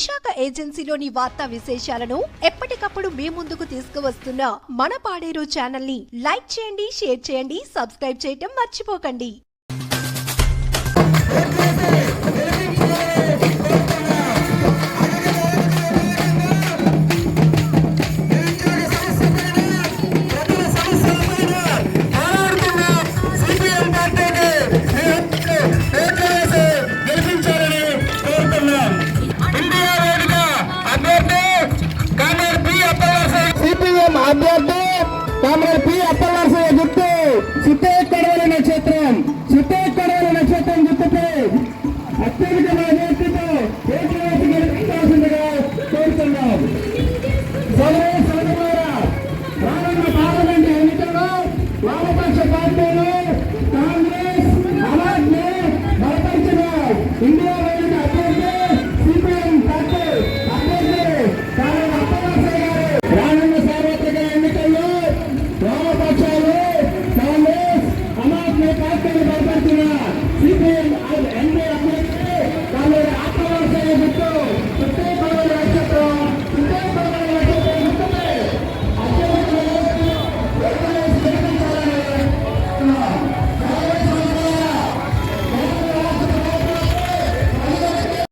విశాఖ ఏజెన్సీలోని వార్తా విశేషాలను ఎప్పటికప్పుడు మీ ముందుకు తీసుకువస్తున్న మన పాడేరు ఛానల్ని లైక్ చేయండి షేర్ చేయండి సబ్స్క్రైబ్ చేయటం మర్చిపోకండి. అభ్యర్థి కామ్రేడ్ పి అప్పలనరసయ్య గుర్తు చిత్తే కడవల నక్షత్రం. చిత్తే కడవల నక్షత్రం గుర్తుపై అత్యధిక మెజార్టీతో ఏకవేసి గెలిపించాల్సిందిగా కోరుతున్నాం. సోదరే సోదరులారా రానున్న పార్లమెంట్ ఎన్నికల్లో వామపక్ష పార్టీలు Congress Ich bin ein Ende der